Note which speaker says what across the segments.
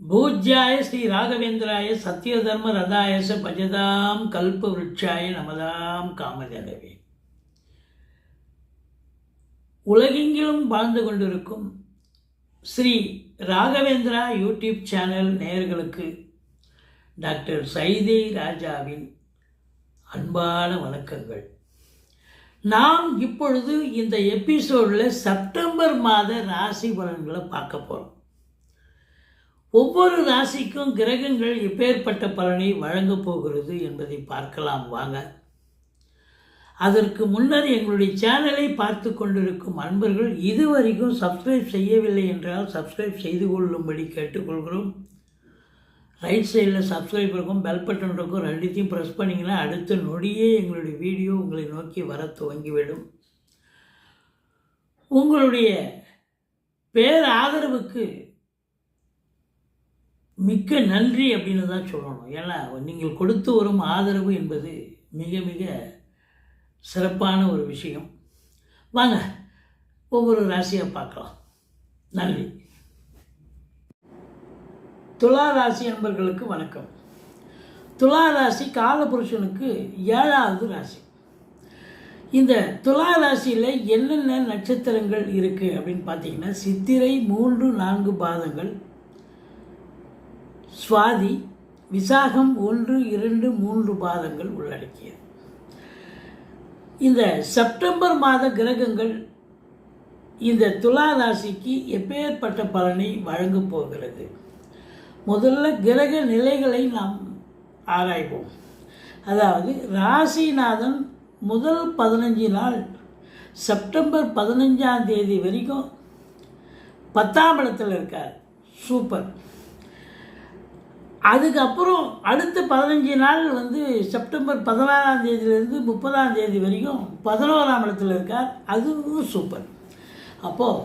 Speaker 1: பூஜ்யாய ஸ்ரீ ராகவேந்திராய சத்யதர்ம ரதாயச பஜதாம் கல்ப விருட்சாய நமதாம் காமதேவே உலகெங்கிலும் வாழ்ந்து கொண்டிருக்கும் ஸ்ரீ ராகவேந்திரா யூடியூப் சேனல் நேயர்களுக்கு டாக்டர் சைதே ராஜாவின் அன்பான வணக்கங்கள். நாம் இப்பொழுது இந்த எபிசோடில் செப்டம்பர் மாத ராசி பலன்களை பார்க்க போகிறோம் ஒவ்வொரு ராசிக்கும் கிரகங்கள் இப்பேற்பட்ட பலனை வழங்கப் போகிறது என்பதை பார்க்கலாம் வாங்க. அதற்கு முன்னர் எங்களுடைய சேனலை பார்த்து கொண்டிருக்கும் அன்பர்கள் இதுவரைக்கும் சப்ஸ்கிரைப் செய்யவில்லை என்றால் சப்ஸ்கிரைப் செய்து கொள்ளும்படி கேட்டுக்கொள்கிறோம். ரைட் சைடில் சப்ஸ்கிரைப் இருக்கும் பெல் பட்டன் இருக்கும் ரெண்டுத்தையும் ப்ரெஸ் பண்ணிங்கன்னா அடுத்த நொடியே எங்களுடைய வீடியோ உங்களை நோக்கி வர துவங்கிவிடும். உங்களுடைய பேர் ஆதரவுக்கு மிக்க நன்றி அப்படின்னு தான் சொல்லணும். ஏன்னா நீங்கள் கொடுத்து வரும் ஆதரவு என்பது மிக மிக சிறப்பான ஒரு விஷயம். வாங்க ஒவ்வொரு ராசியாக பார்க்கலாம். நன்றி. துலா ராசி நண்பர்களுக்கு வணக்கம். துலா ராசி காலபுருஷனுக்கு ஏழாவது ராசி. இந்த துலா ராசியில் என்னென்ன நட்சத்திரங்கள் இருக்குது அப்படின்னு பார்த்தீங்கன்னா சித்திரை மூன்று நான்கு பாதங்கள் சுவாதி விசாகம் ஒன்று இரண்டு மூன்று பாதங்கள் உள்ளடக்கியது. இந்த செப்டம்பர் மாத கிரகங்கள் இந்த துலா ராசிக்கு எப்பேற்பட்ட பலனை வழங்கப் போகிறது? முதல்ல கிரக நிலைகளை நாம் ஆராய்வோம். அதாவது ராசிநாதன் முதல் பதினஞ்சு நாள் செப்டம்பர் பதினஞ்சாம் தேதி வரைக்கும் பத்தாம் இடத்தில் இருக்கார். சூப்பர். அதுக்கப்புறம் அடுத்த பதினஞ்சு நாள் வந்து செப்டம்பர் பதினாறாம் தேதியிலேருந்து முப்பதாம் தேதி வரைக்கும் பதினோராம் இடத்துல இருக்கார். அதுவும் சூப்பர் அப்போது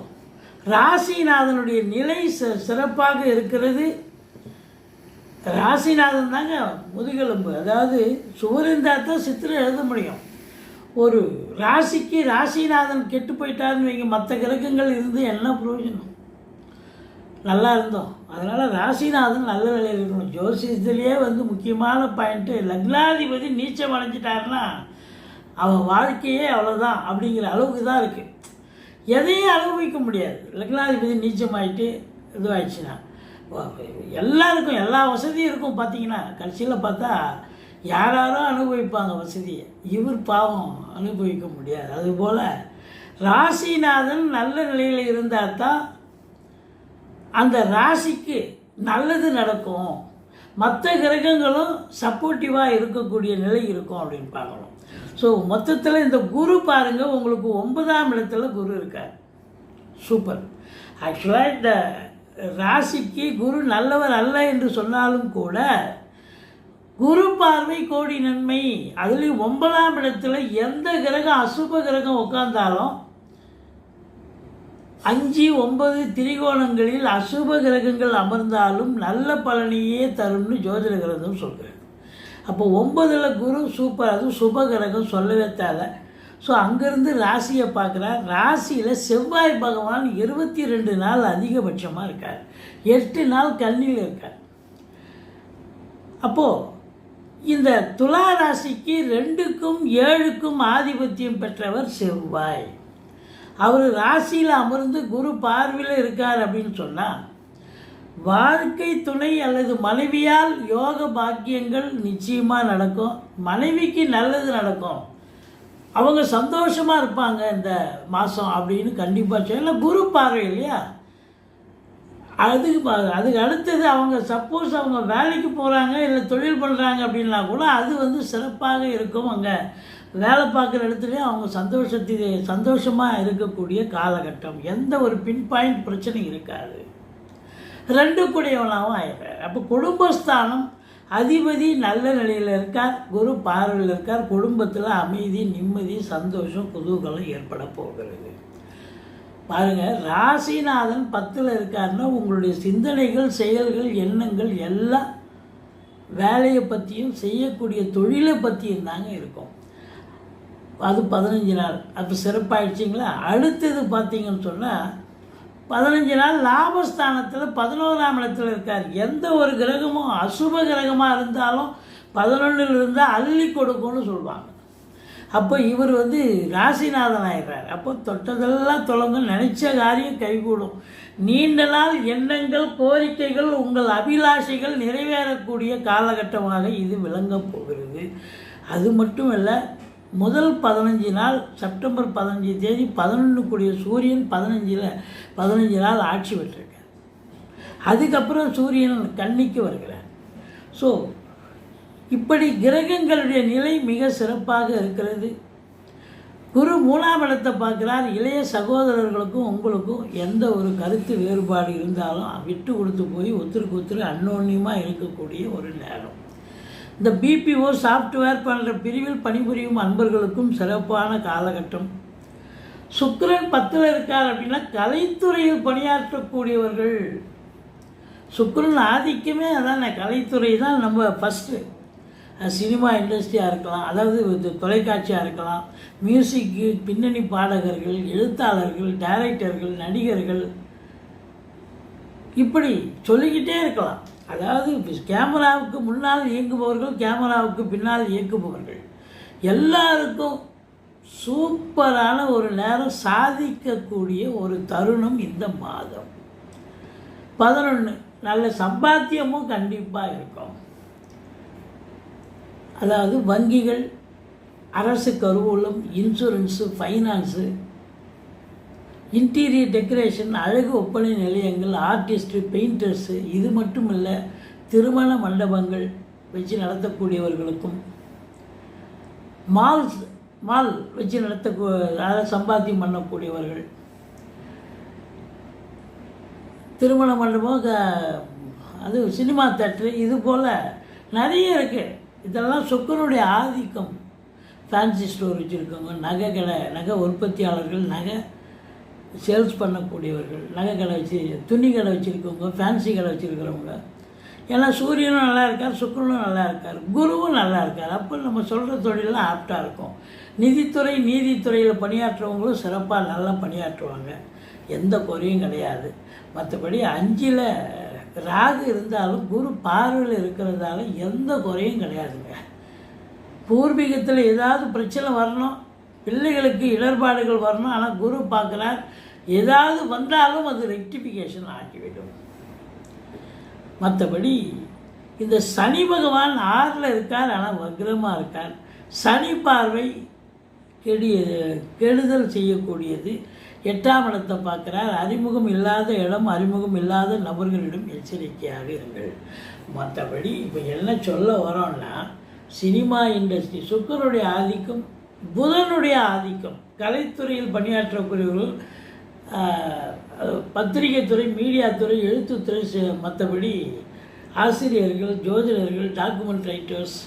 Speaker 1: ராசிநாதனுடைய நிலை ச சிறப்பாக இருக்கிறது. ராசிநாதன் தாங்க முதுகெலும்பு. அதாவது சுவர் இருந்தால் தான் சித்திரம் எழுத முடியும். ஒரு ராசிக்கு ராசிநாதன் கெட்டு போயிட்டாருன்னு வைங்க மற்ற கிரகங்கள் இருந்து என்ன பிரயோஜனம்? நல்லா இருந்தோம் அதனால் ராசிநாதன் நல்ல நிலையில் இருக்கணும். ஜோசியத்திலேயே வந்து முக்கியமான பாயிண்ட்டு லக்னாதிபதி நீச்சம் அடைஞ்சிட்டாருன்னா அவன் வாழ்க்கையே அவ்வளோதான் அப்படிங்கிற அளவுக்கு தான் இருக்குது எதையும் அனுபவிக்க முடியாது. லக்னாதிபதி நீச்சமாயிட்டு இதுவாகிடுச்சுன்னா எல்லாருக்கும் எல்லா வசதியும் இருக்கும் பார்த்தீங்கன்னா கடைசியில் பார்த்தா யாராரோ அனுபவிப்பாங்க வசதியை. இவர் பாவம் அனுபவிக்க முடியாது. அதுபோல் ராசிநாதன் நல்ல நிலையில் இருந்தால் தான் அந்த ராசிக்கு நல்லது நடக்கும். மற்ற கிரகங்களும் சப்போர்ட்டிவாக இருக்கக்கூடிய நிலை இருக்கும் அப்படின்னு பார்க்கணும். ஸோ மொத்தத்தில் இந்த குரு பாருங்கள் உங்களுக்கு ஒன்பதாம் இடத்துல குரு இருக்கார். சூப்பர் ஆக்சுவலாக இந்த ராசிக்கு குரு நல்லவர் அல்ல என்று சொன்னாலும் கூட குரு பார்வை கோடி நன்மை. அதுலேயும் ஒன்பதாம் இடத்துல எந்த கிரகம் அசுப கிரகம் உட்காந்தாலும் அஞ்சு ஒன்பது திரிகோணங்களில் அசுப கிரகங்கள் அமர்ந்தாலும் நல்ல பலனையே தரும்னு ஜோதிட கிரகம் சொல்கிறேன் அப்போ ஒன்பதில் குரு சூப்பர் அதுவும் சுப கிரகம் சொல்லவே தேவை. ஸோ அங்கேருந்து ராசியை பார்க்குறார். ராசியில் செவ்வாய் பகவான் இருபத்தி ரெண்டு நாள் அதிகபட்சமாக இருக்கார். எட்டு நாள் கண்ணியில் இருக்கார். அப்போது இந்த துலா ராசிக்கு ரெண்டுக்கும் ஏழுக்கும் ஆதிபத்தியம் பெற்றவர் செவ்வாய். அவர் ராசியில் அமர்ந்து குரு பார்வையில் இருக்கார் அப்படின்னு சொன்னால் வாழ்க்கை துணை அல்லது மனைவியால் யோக பாக்கியங்கள் நிச்சயமாக நடக்கும். மனைவிக்கு நல்லது நடக்கும். அவங்க சந்தோஷமாக இருப்பாங்க இந்த மாதம் அப்படின்னு கண்டிப்பாக சொல்லலாம். குரு பார்வை இல்லையா? அதுக்கு அதுக்கு அடுத்தது அவங்க சப்போஸ் அவங்க வேலைக்கு போகிறாங்க இல்லை தொழில் பண்ணுறாங்க அப்படின்னா கூட அது வந்து சிறப்பாக இருக்கும் அங்கே. வேலை பார்க்குற இடத்துலையும் அவங்க சந்தோஷத்துக்கு சந்தோஷமாக இருக்கக்கூடிய காலகட்டம். எந்த ஒரு பின் பாயிண்ட் பிரச்சனையும் இருக்காது. ரெண்டு கூடியவனாகவும் ஆயிடுறார். அப்போ குடும்பஸ்தானம் அதிபதி நல்ல நிலையில் இருக்கார் குரு பார்வையில் இருக்கார் குடும்பத்தில் அமைதி நிம்மதி சந்தோஷம் குதூகலம் ஏற்பட போகிறது. பாருங்கள் ராசிநாதன் பத்தில் இருக்காருன்னா உங்களுடைய சிந்தனைகள் செயல்கள் எண்ணங்கள் எல்லாம் வேலையை பற்றியும் செய்யக்கூடிய தொழிலை பற்றியும் தாங்க இருக்கும். அது பதினஞ்சு நாள். அப்போ சிறப்பாயிடுச்சிங்களா? அடுத்தது பார்த்தீங்கன்னு சொன்னால் பதினஞ்சு நாள் லாபஸ்தானத்தில் பதினோராம் இடத்துல இருக்கார். எந்த ஒரு கிரகமும் அசுப கிரகமாக இருந்தாலும் பதினொன்றில் இருந்தால் அள்ளி கொடுக்கும்னு சொல்லுவாங்க. அப்போ இவர் வந்து ராசிநாதன் ஆயிடுறார். அப்போ தொட்டதெல்லாம் தொடங்க நினச்ச காரியம் கைகூடும். நீண்ட நாள் எண்ணங்கள் கோரிக்கைகள் உங்கள் அபிலாஷைகள் நிறைவேறக்கூடிய காலகட்டமாக இது விளங்கப் போகிறது. அது மட்டும் இல்லை முதல் பதினஞ்சு நாள் செப்டம்பர் பதினஞ்சு தேதி பதினொன்று கூடிய சூரியன் பதினஞ்சில் பதினஞ்சு நாள் ஆட்சி பெற்றிருக்கார். அதுக்கப்புறம் சூரியன் கன்னிக்கு வருகிறார். ஸோ இப்படி கிரகங்களுடைய நிலை மிக சிறப்பாக இருக்கிறது. குரு மூணாம் இடத்தை பார்க்கிறார். இளைய சகோதரர்களுக்கும் உங்களுக்கும் எந்த ஒரு கருத்து வேறுபாடு இருந்தாலும் விட்டு கொடுத்து போய் ஒத்துருக்கு ஒத்துரு அன்னோன்யமாக இருக்கக்கூடிய ஒரு நேரம். இந்த பிபிஓ சாஃப்ட்வேர் போன்ற பிரிவில் பணிபுரியும் அன்பர்களுக்கும் சிறப்பான காலகட்டம். சுக்கரன் பத்தில் இருக்கார் அப்படின்னா கலைத்துறையில் பணியாற்றக்கூடியவர்கள். சுக்கரன் ஆதிக்கமே அதானே கலைத்துறை தான் நம்ம ஃபஸ்ட்டு சினிமா இண்டஸ்ட்ரியாக இருக்கலாம் அதாவது இது தொலைக்காட்சியாக இருக்கலாம். மியூசிக்கு பின்னணி பாடகர்கள் எழுத்தாளர்கள் டைரக்டர்கள் நடிகர்கள். இப்படி சொல்லிக்கிட்டே இருக்கலாம். அதாவது கேமராவுக்கு முன்னால் இயங்குபவர்கள் கேமராவுக்கு பின்னால் இயங்குபவர்கள். எல்லாருக்கும் சூப்பரான ஒரு நேரம் சாதிக்கக்கூடிய ஒரு தருணம் இந்த மாதம். பதினொன்று நல்ல சம்பாத்தியமும் கண்டிப்பாக இருக்கும். அதாவது வங்கிகள் அரசு கருவூலம் இன்சூரன்ஸு ஃபைனான்ஸு இன்டீரியர் டெக்கரேஷன் அழகு ஒப்பனை நிலையங்கள் ஆர்டிஸ்ட்டு பெயிண்டர்ஸு இது மட்டும் இல்லை திருமண மண்டபங்கள் வச்சு நடத்தக்கூடியவர்களுக்கும். மால்ஸ் மால் வச்சு நடத்த அதை சம்பாத்தியம் பண்ணக்கூடியவர்கள். திருமண மண்டபம் க- அது சினிமா தேட்ரு இது போல் நிறைய இருக்குது இதெல்லாம் சொக்கனுடைய ஆதிக்கம். ஃபேன்சி ஸ்டோர் வச்சுருக்கவங்க நகை கடை நகை உற்பத்தியாளர்கள் நகை சேல்ஸ் பண்ணக்கூடியவர்கள் நகை கடை வச்சு துணி கடை வச்சுருக்கவங்க ஃபேன்சி கடை வச்சுருக்கிறவங்க. ஏன்னா சூரியனும் நல்லா இருக்கார் சுக்கிரனும் நல்லா இருக்கார் குருவும் நல்லா இருக்கார். அப்போ நம்ம சொல்கிற தொழிலெலாம் ஆப்டாக இருக்கும். நிதித்துறை நீதித்துறையில் பணியாற்றுறவங்களும் சிறப்பாக நல்லா பணியாற்றுவாங்க. எந்த குறையும் கிடையாது. மற்றபடி அஞ்சில் ராகு இருந்தாலும் குரு பார்வையில் இருக்கிறதால எந்த குறையும் கிடையாதுங்க. பூர்வீகத்தில் ஏதாவது பிரச்சனை வரணும் பிள்ளைகளுக்கு இடர்பாடுகள் வரணும் ஆனால் குரு பார்க்குறார் ஏதாவது வந்தாலும் அது ரெக்டிஃபிகேஷன் ஆகிவிடும். மற்றபடி இந்த சனி பகவான் ஆறில் இருக்கார் ஆனால் வக்ரமாக இருக்கார். சனி பார்வை கெடிய கெடுதல் செய்யக்கூடியது. எட்டாம் இடத்தை பார்க்குறார் அறிமுகம் இல்லாத இடம் அறிமுகம் இல்லாத நபர்களிடம் எச்சரிக்கையாக இருங்கள். மற்றபடி இப்போ என்ன சொல்ல வரோன்னா சினிமா இண்டஸ்ட்ரி சுக்கருடைய ஆதிக்கம் புதனுடைய ஆதிக்கம். கலைத்துறையில் பணியாற்றக்கூடியவர்கள் பத்திரிகை துறை மீடியா துறை எழுத்துத்துறை மற்றபடி ஆசிரியர்கள் ஜோதிடர்கள் டாக்குமெண்ட் ரைட்டர்ஸ்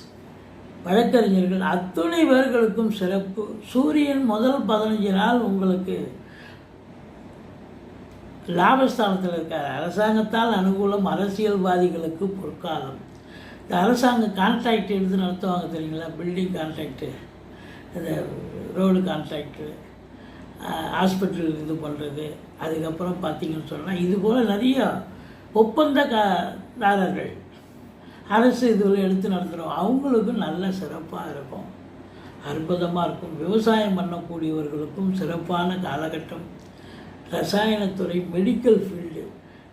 Speaker 1: வழக்கறிஞர்கள் அத்துணை பேர்களுக்கும் சிறப்பு. சூரியன் முதல் பதினஞ்சு நாள் உங்களுக்கு லாபஸ்தானத்தில் இருக்கார். அரசாங்கத்தால் அனுகூலம் அரசியல்வாதிகளுக்கு பொற்காலம். இந்த அரசாங்க கான்ட்ராக்ட் எடுத்து நடத்துவாங்க தெரியுங்களா? பில்டிங் கான்ட்ராக்டு இந்த ரோடு கான்ட்ராக்டு ஹாஸ்பிட்டல் இது பண்ணுறது அதுக்கப்புறம் பார்த்திங்கன்னு சொன்னால் இது போல் நிறைய ஒப்பந்த காரர்கள் அரசு இதில் எடுத்து நடத்துகிறோம் அவங்களுக்கும் நல்ல சிறப்பாக இருக்கும். அற்புதமாக இருக்கும். விவசாயம் பண்ணக்கூடியவர்களுக்கும் சிறப்பான காலகட்டம். ரசாயனத்துறை மெடிக்கல் ஃபீல்டு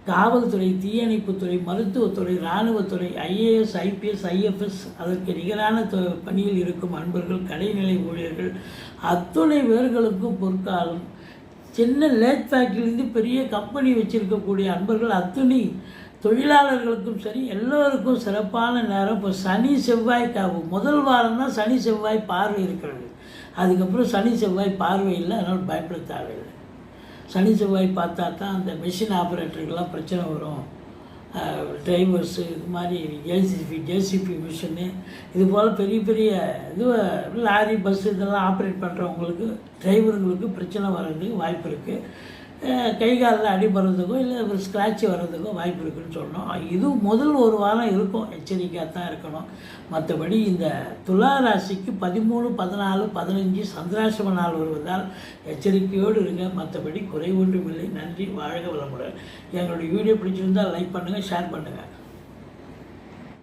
Speaker 1: காவல்துறை தீயணைப்புத்துறை மருத்துவத்துறை இராணுவத்துறை ஐஏஎஸ் ஐபிஎஸ் ஐஎஃப்எஸ் அதற்கு நிகரான தொ- பணியில் இருக்கும் அன்பர்கள் கடைநிலை ஊழியர்கள் அத்துணை பேர்களுக்கும் பொற்காலம். சின்ன லேத் ஃபேக்ட்ரிலேருந்து பெரிய கம்பெனி வச்சுருக்கக்கூடிய அன்பர்கள் அத்துணை தொழிலாளர்களுக்கும் சரி எல்லோருக்கும் சிறப்பான நேரம். இப்போ சனி செவ்வாய் முதல் வாரம் தான் சனி செவ்வாய் பார்வை இருக்கிறது. அதுக்கப்புறம் சனி செவ்வாய் பார்வை இல்லை அதனால் பயப்பட தேவையில்லை. சனி செவ்வாய் பார்த்தா தான் அந்த மிஷின் ஆப்ரேட்டருக்கெல்லாம் பிரச்சனை வரும். டிரைவர்ஸு இது மாதிரி ஜேசிபி ஜேசிபி மிஷினு இது போல் பெரிய பெரிய இது லாரி பஸ் இதெல்லாம் ஆப்ரேட் பண்ணுறவங்களுக்கு டிரைவருங்களுக்கு பிரச்சனை வர்றதுக்கு வாய்ப்பு இருக்குது கை காலில் அடிபடுறதுக்கோ இல்லை ஒரு ஸ்க்ராட்ச் வர்றதுக்கோ வாய்ப்பு இருக்குன்னு சொன்னோம் இது முதல் ஒரு வாரம் இருக்கும். எச்சரிக்கையாக தான் இருக்கணும். மற்றபடி இந்த துலா ராசிக்கு பதிமூணு பதினாலு பதினஞ்சு சந்திராசிரம நாள் வருவதால் எச்சரிக்கையோடு இருங்க. மற்றபடி குறை ஒன்றுமில்லை நன்றி. வாழ்க வளமுடன். எங்களுடைய வீடியோ பிடிச்சிருந்தால் லைக் பண்ணுங்கள் ஷேர் பண்ணுங்கள்